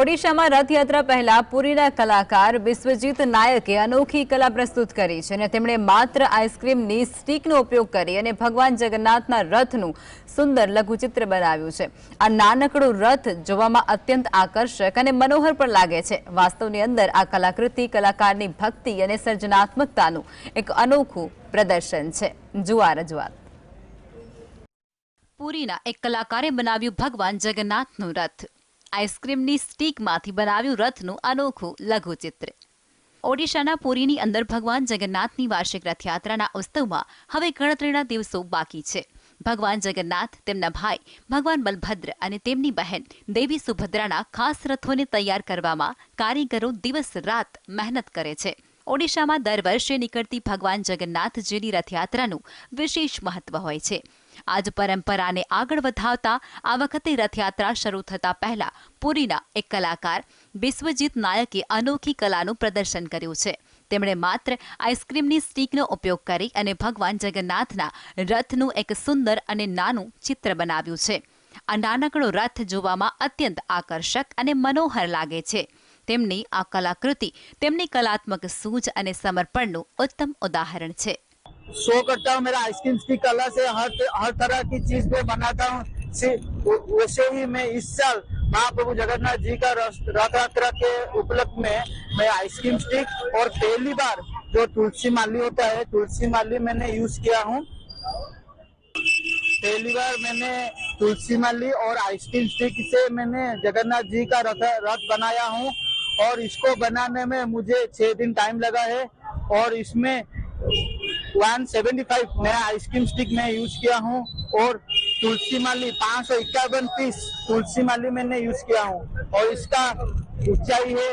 ઓડિશામાં રથયાત્રા પહેલા પુરીના કલાકાર વિશ્વજીત નાયકે અનોખી કલા પ્રસ્તુત કરી છે અને તેમણે માત્ર આઈસ્ક્રીમની સ્ટીકનો ઉપયોગ કરી અને ભગવાન જગન્નાથના રથનું સુંદર લઘુચિત્ર બનાવ્યું છે. આ નાનકડું રથ જોવામાં અત્યંત આકર્ષક અને મનોહર પણ લાગે છે. વાસ્તવની અંદર આ કલાકૃતિ કલાકારની ભક્તિ અને સર્જનાત્મકતાનું એક અનોખું પ્રદર્શન છે. જુઆ રજૂઆત પુરીના એક કલાકારે બનાવ્યું ભગવાન જગન્નાથનું રથ. આઈસ્ક્રીમની સ્ટીકમાંથી બનાવ્યું રથનું અનોખું લઘુચિત્ર. ઓડિશાના પુરીની અંદર ભગવાન જગન્નાથની વાર્ષિક રથયાત્રાના ઉત્સવમાં હવે ગણતરીના દિવસો બાકી છે. ભગવાન જગન્નાથ, તેમના ભાઈ, ભગવાન બલભદ્ર અને તેમની બહેન દેવી સુભદ્રાના ખાસ રથોને તૈયાર કરવામાં કારીગરો દિવસ રાત મહેનત કરે છે. ઓડિશામાં દર વર્ષે નીકળતી ભગવાન જગન્નાથજીની રથયાત્રાનું વિશેષ મહત્વ હોય છે. આજ પરંપરાને આગળ વધાવતા આ વખતે રથયાત્રા શરૂ થતા પહેલા પુરીના એક કલાકાર વિશ્વજીત નાયકે અનોખી કલાનું પ્રદર્શન કર્યું છે. તેમણે માત્ર આઈસ્ક્રીમની સ્ટીકનો ઉપયોગ કરી અને ભગવાન જગન્નાથના રથનું એક સુંદર અને નાનું ચિત્ર બનાવ્યું છે. આ નાનકડો રથ જોવામાં અત્યંત આકર્ષક અને મનોહર લાગે છે. તેમની આ કલાકૃતિ તેમની કલાત્મક સૂઝ અને સમર્પણનું ઉત્તમ ઉદાહરણ છે. शो करता हूँ, मेरा आइसक्रीम स्टिक कला से हर हर तरह की चीज़ में बनाता हूँ। वैसे ही मैं इस साल महाप्रभु जगन्नाथ जी का रथ यात्रा के उपलक्ष्य में मैं आइसक्रीम स्टिक और पहली बार जो तुलसी माली होता है, तुलसी माली मैंने यूज़ किया हूँ। पहली बार मैंने तुलसी माली और आइसक्रीम स्टिक से मैंने जगन्नाथ जी का रथ रथ बनाया हूँ और इसको बनाने में मुझे छह दिन टाइम लगा है और इसमें 175 मैं आइसक्रीम स्टिक में यूज किया हूँ और तुलसी माली पाँच सौ इक्यावन पीस तुलसी माली मैंने यूज किया हूँ और इसका ऊंचाई है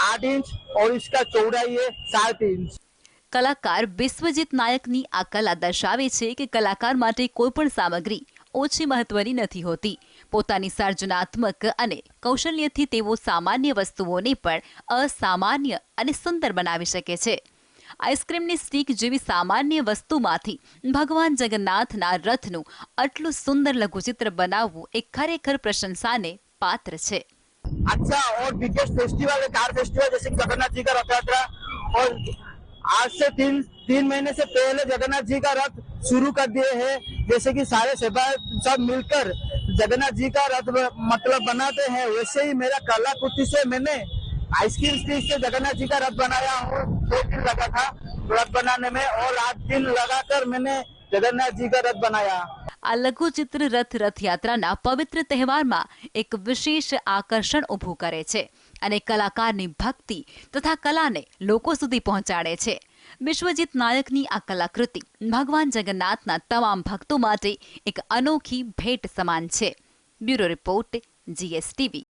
आठ इंच और इसका चौड़ाई है सात इंच કલાકાર બિસ્વજીત નાયકની આ કલા દર્શાવે છે કે કલાકાર માટે કોઈ પણ સામગ્રી ઓછી મહત્વની નથી હોતી પોતાની સર્જનાત્મક અને કૌશલ્યથી તેઓ સામાન્ય વસ્તુઓને પણ અસામાન્ય અને સુંદર બનાવી શકે છે આઈસ્ક્રીમની સ્ટીક જેવી સામાન્ય વસ્તુમાંથી ભગવાન જગન્નાથના રથનું આટલું સુંદર લઘુચિત્ર બનાવવું એ ખરેખર પ્રશંસાને પાત્ર છે अच्छा और बिगेस्ट फेस्टिवल है कार फेस्टिवल जैसे कि जगन्नाथ जी का रथ यात्रा और आज से तीन तीन महीने से पहले जगन्नाथ जी का रथ शुरू कर दिए हैं जैसे कि सारे सेवायत सब मिलकर जगन्नाथ जी का रथ ब- मतलब बनाते हैं वैसे ही मेरा कलाकृति से मैंने आइसक्रीम स्टिक से जगन्नाथ जी का रथ बनाया हूँ दो दिन लगा था रथ बनाने में और आठ दिन लगाकर मैंने जगन्नाथ जी का रथ बनाया આ લઘુચિત્ર રથ રથયાત્રાના પવિત્ર તહેવારમાં એક વિશેષ આકર્ષણ ઊભું કરે છે અને કલાકારની ભક્તિ તથા કલાને લોકો સુધી પહોંચાડે છે વિશ્વજીત નાયકની આ કલાકૃતિ ભગવાન જગન્નાથના તમામ ભક્તો માટે એક અનોખી ભેટ સમાન છે બ્યુરો રિપોર્ટ જીએસટીવી